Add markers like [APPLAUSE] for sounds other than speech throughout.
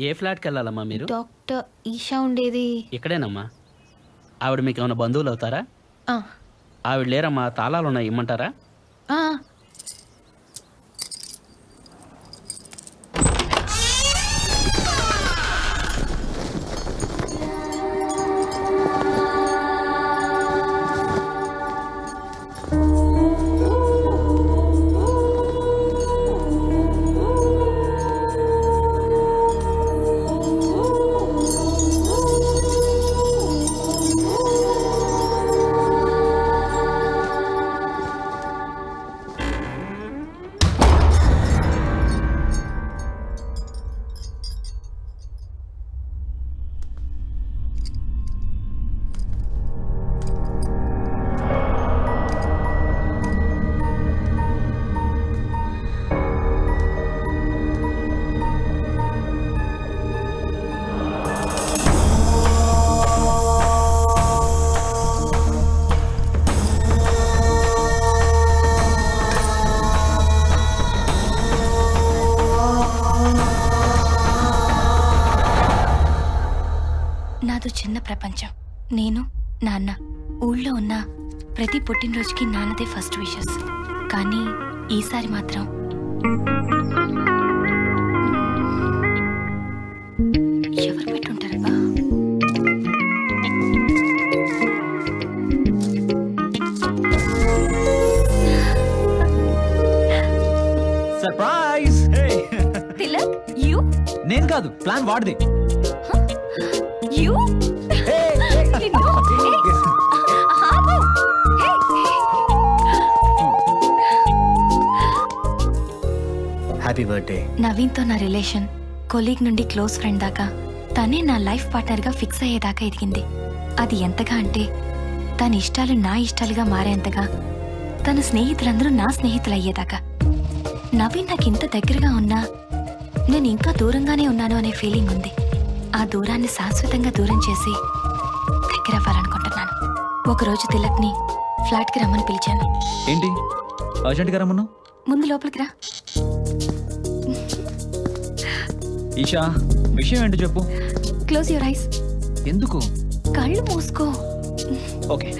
ఏ ఫ్లాట్కి వెళ్ళాలమ్మా మీరు? డాక్టర్ ఈషా ఉండేది. ఇక్కడేనమ్మా. ఆవిడ మీకు ఏమైనా బంధువులు అవుతారా? ఆవిడ లేరమ్మా తాళాలు ఉన్నాయి ఇమ్మంటారా నేను నాన్న ఊళ్ళో ఉన్న ప్రతి పుట్టినరోజుకి నాన్నదే ఫస్ట్ విషెస్. కానీ ఈసారి మాత్రం. ఎవరు పెట్టుంటారబ్బా? సర్ప్రైజ్ తిలక్ యూ నేను కాదు ప్లాన్ వాడిది. యూ హ్యాపీ బర్త్డే నవీన్తో నా రిలేషన్ కొలీగ్ నుండి క్లోజ్ ఫ్రెండ్ దాకా తనే నా లైఫ్ పార్ట్నర్గా ఫిక్స్ అయ్యేదాకా ఎదిగింది. అది ఎంతగా అంటే తన ఇష్టాలు నా ఇష్టాలుగా మారేంతగా తన స్నేహితులందరూ నా స్నేహితులు అయ్యేదాకా నవీన్ నాకు ఇంత దగ్గరగా ఉన్నా నేను ఇంకా దూరంగానే ఉన్నాను అనే ఫీలింగ్ ఉంది. ఆ దూరాన్ని శాశ్వతంగా దూరం చేసి దగ్గర అవ్వాలనుకుంటున్నాను ఒకరోజు తిలక్ని ఫ్లాట్కి రమ్మని పిలిచాను. ఏంటి? అర్జెంట్గా రమ్మను? ముందు లోపలికి రా. ఈషా విషయం ఏంటి చెప్పు? క్లోజ్ యువర్ ఐస్ ఎందుకు? కళ్ళు మూసుకో. ఓకే.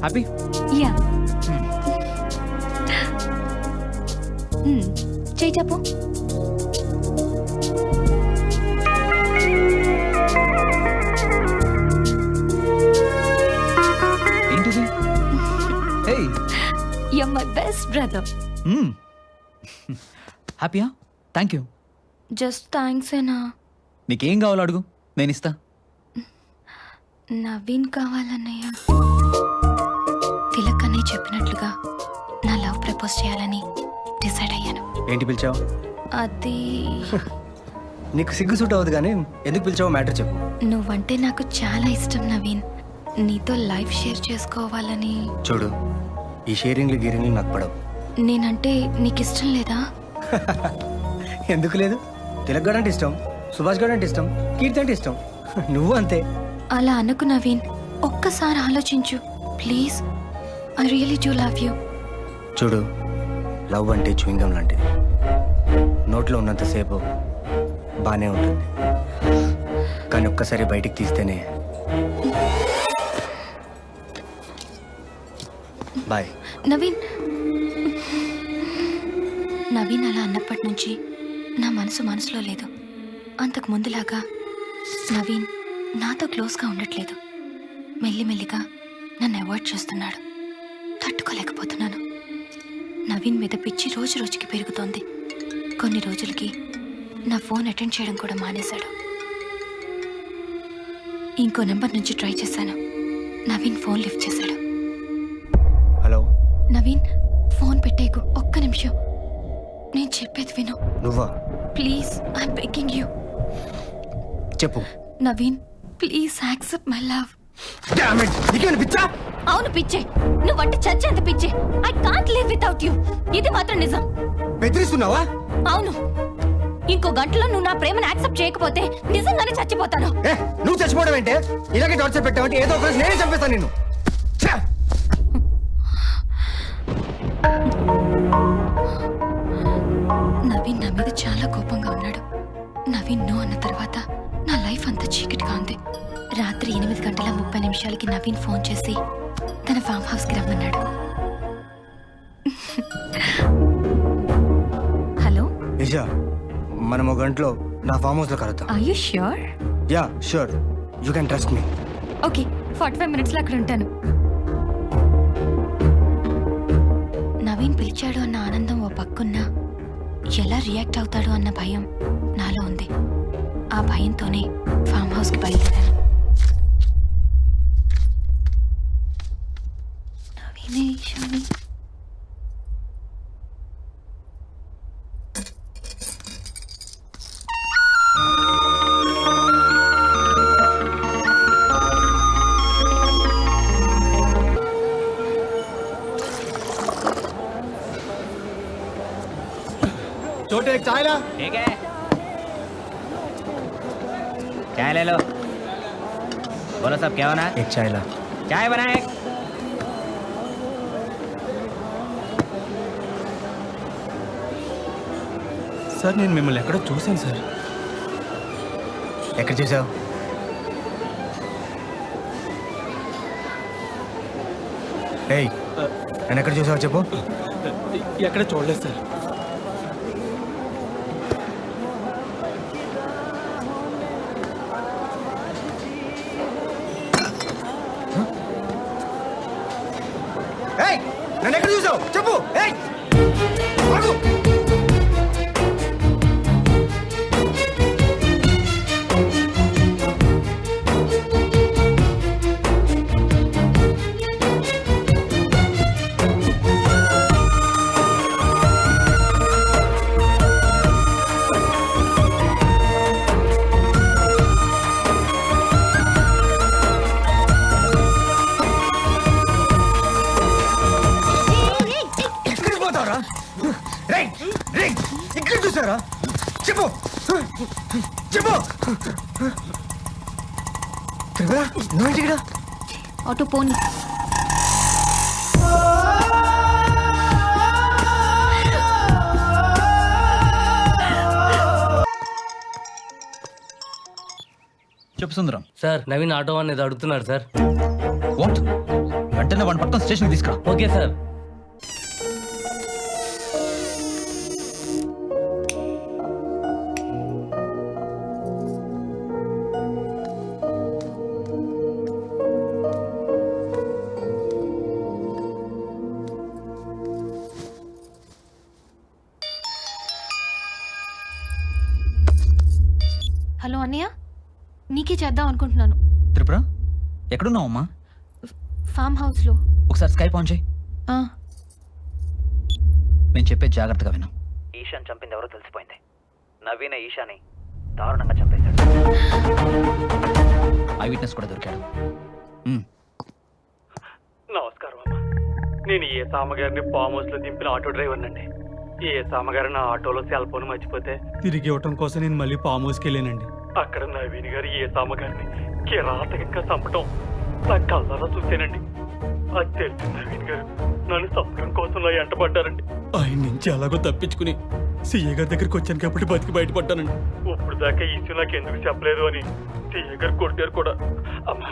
Happy ya. చేయి చెప్పు. ఏంటిది? Hey you my best brother హ్యాపీయా థ్యాంక్ యూ జస్ట్ థ్యాంక్స్ ఏనా నీకేం కావాలో అడుగు నేను ఇస్తా నవీన్ కావాలన్నయ్య. తిలక్ అన్నయ్య చెప్పినట్లుగా నా లవ్ ప్రపోజ్ చేయాలని డిసైడ్ అయ్యాను. ఏంటి పిలిచావు? అది [LAUGHS] నీకు సిగ్గు సూట్ అవ్వదు కానీ ఎందుకు పిలిచావో మ్యాటర్ చెప్పు. నువ్వంటే నాకు చాలా ఇష్టం నవీన్. నీతో లైఫ్ షేర్ చేసుకోవాలని. చూడు ఈ షేరింగ్లు గీరింగ్లు నాకు పడవు. నేనంటే నీకు ఇష్టం లేదా? [LAUGHS] ఎందుకు లేదు? తిలక్ గడ్ అంటే ఇష్టం సుభాష్ గడ్ అంటే ఇష్టం కీర్తి అంటే ఇష్టం. [LAUGHS] నువ్వు అంతే. అలా అనుకు నవీన్. ఒక్కసారి ఆలోచించు. Please. I really do love you. చూడు లవ్ అంటే చూయింగం లాంటిది. నోట్లో ఉన్నంతసేపు బాగానే ఉంటుంది. కానీ ఒక్కసారి బయటికి తీస్తేనే. బాయ్. నవీన్. నవీన్ అలా అన్నప్పటి నుంచి నా మనసు మనసులో లేదు. అంతకు ముందులాగా నవీన్ నాతో క్లోజ్గా ఉండట్లేదు. మెల్లిమెల్లిగా నన్ను అవాయిడ్ చేస్తున్నాడు. తట్టుకోలేకపోతున్నాను. నవీన్ మీద పిచ్చి రోజు రోజుకి పెరుగుతోంది. కొన్ని రోజులకి నా ఫోన్ అటెండ్ చేయడం కూడా మానేశాడు. ఇంకో నెంబర్ నుంచి ట్రై చేశాను. నవీన్ ఫోన్ లిఫ్ట్ చేశాడు. హలో? నవీన్ ఫోన్ పెట్టేకు ఒక్క నిమిషం. నేను చెప్పేది విను. నువ్వా? ప్లీజ్ ఐఎమ్ బెగ్గింగ్ యూ చెప్పు. Naveen please accept my love పిచ్చా? అవును పిచ్చే. నువ్వంటే చచ్చేంత పిచ్చే. I can't live without you ఇది మాత్రం నిజం. బెదిరిస్తున్నావా? అవును. ఇంకో గంటలో నువ్వు నా ప్రేమను యాక్సెప్ట్ చేయకపోతే నిజంగానే చచ్చిపోతాను. ఏ నువ్వు చచ్చిపోవడం ఏంటే? ఇలాగే టార్చర్ పెట్టావంటే ఏదో ఒక రోజు నేనే చంపేస్తాను నిన్ను. ముప్పై నిమిషాలకి నవీన్ ఫోన్ చేసి తన ఫామ్ హౌస్కి రమ్మన్నాడు. హలో? ఇషా మనం ఒక గంటలో నా ఫామ్ హౌస్లో కలుద్దాం. Are you sure ya sure you can trust me okay forty five మినిట్స్లో అక్కడ ఉంటాను. నవీన్ పిలిచాడు అన్న ఆనందం ఓ పక్కున్న ఎలా రియాక్ట్ అవుతాడు అన్న భయం నాలో ఉంది. ఆ భయంతోనే ఫామ్ హౌస్కి బయలుదేరాను. छोटे एक चाय ला ठीक है चाय ले लो बोलो सब क्या होना एक चाय ला चाय बनाए సార్ నేను మిమ్మల్ని ఎక్కడో చూశాను సార్ ఎక్కడ చేసావు ఏయ్ నేను ఎక్కడ చూసావు చెప్పు ఎక్కడ చూడలేదు సార్ నన్ను ఎక్కడ చూసావు? చెప్పు. ఇక్కడ ఆటో పోనీ. చెప్పు సుందరం. సార్ నవీన్ ఆటో అనేది అడుగుతున్నాడు సార్. వాట్ వెంటనే వన్ పట్టుకొని స్టేషన్కి తీసుకురా. Okay sir. నీకే చేద్దాం అనుకుంటున్నాను. త్రిపుర ఎక్కడున్నావు అమ్మా? ఫామ్ హౌస్లో. ఒకసారి స్కైప్ ఆన్ చేయి. ఆ, నేను చెప్పేది జాగ్రత్తగా విను. ఈశాన్ చంపింది ఎవరో తెలిసిపోయింది. నవీన ఈశాని దారుణంగా చంపేశాడు. ఐ విట్నెస్ కూడా దొరికాడు. నమస్కారం అమ్మా. నేను ఏ సామగారిని ఫామ్ హౌస్లో దింపిన ఆటో డ్రైవర్ నండి ఏ సామగారు నా ఆటోలో సెల్ ఫోన్ మర్చిపోతే తిరిగి ఇవ్వటం కోసం నేను మళ్ళీ ఫామ్ హౌస్కి వెళ్ళానండి. అక్కడ నవీన్ గారు ఏ సామగారిని కిరాతకంగా చంపటం నా కళ్ళలో చూశానండి. అది తెలిసి నవీన్ గారు నన్ను చంపడం కోసం నా ఎంటపడ్డారండి ఆయన నుంచి ఎలాగో తప్పించుకుని సీఏ గారి దగ్గరికి వచ్చాను కాబట్టి బతికి బయటపడ్డానండి. ఇప్పుడు దాకా ఈ ఇష్యూ నాకు ఎందుకు చెప్పలేదు అని సీఏ గారు కొట్టారు కూడా. అమ్మా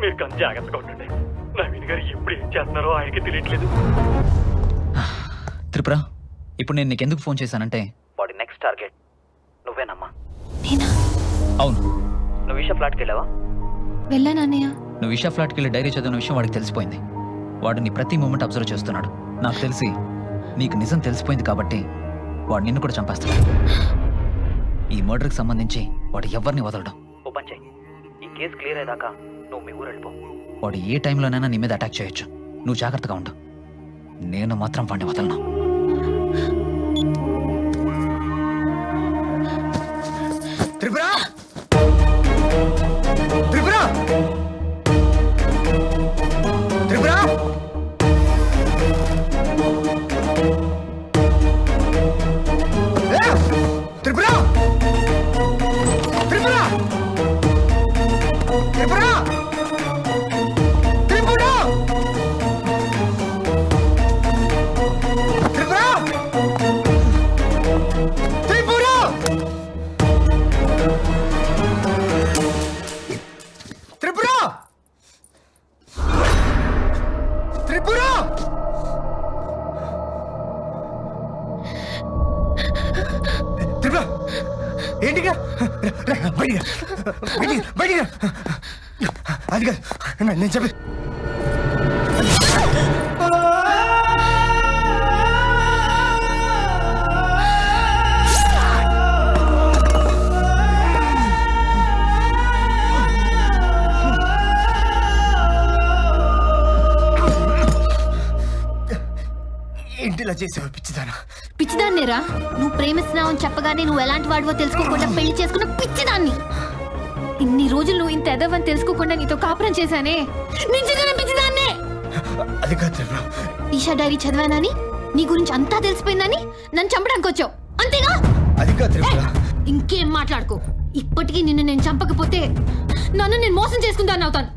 మీరు కానీ జాగ్రత్తగా ఉండండి. నవీన్ గారు ఎప్పుడు ఏం చేస్తున్నారో ఆయనకి తెలియట్లేదు. త్రిపుర ఇప్పుడు నేను నీకు ఎందుకు ఫోన్ చేశానంటే? వాడి నెక్స్ట్ టార్గెట్ నువ్వేనమ్మా. నేనా? అవును. నువ్వు ఈషా ఫ్లాట్కి వెళ్ళావా? వెళ్ళాను అన్నయ్య నువ్వు ఇషా ఫ్లాట్కి వెళ్ళి డైరీ చదివిన విషయం వాడికి తెలిసిపోయింది. వాడు నీ ప్రతి మూమెంట్ అబ్జర్వ్ చేస్తున్నాడు. నాకు తెలిసి నీకు నిజం తెలిసిపోయింది కాబట్టి వాడు నిన్ను కూడా చంపేస్తాడు. ఈ మర్డర్కి సంబంధించి వాడు ఎవరిని వదలడం? ఓ పని చెయ్యి. ఈ కేసు క్లియర్ అయ్యాక నువ్వు మీ ఊరు వెళ్ళిపో. వాడు ఏ టైంలోనైనా నీ మీద అటాక్ చేయొచ్చు. నువ్వు జాగ్రత్తగా ఉండు. నేను మాత్రం వాడిని వదలను. త్రిపుర! త్రిపుర! త్రిపుర! ఏంటిగా బయటిగా బయటిగా బయటిగా అది కాదు నేను చెప్పి ఇలా చేసావు పిచ్చిదానా. పిచ్చిదాన్నేరా? నువ్వు ప్రేమిస్తున్నావు అని చెప్పగానే నువ్వు ఎలాంటి వాడివో తెలుసుకోకుండా పెళ్ళి చేసుకున్న పిచ్చిదాన్ని. ఇన్ని రోజులు నువ్వు ఇంత ఎదవని తెలుసుకోకుండా నీతో కాపురం చేశానే? నిజంగానే పిచ్చిదాన్నే! అది కాదు ఈషా డైరీ చదివానని నీ గురించి అంతా తెలిసిపోయిందని నన్ను చంపడానికి వచ్చావు. అంతేగా అది కాదు ఇంకేం మాట్లాడుకో. ఇప్పటికీ నిన్ను నేను చంపకపోతే నన్ను నేను మోసం చేసుకుంటాను అవుతాను.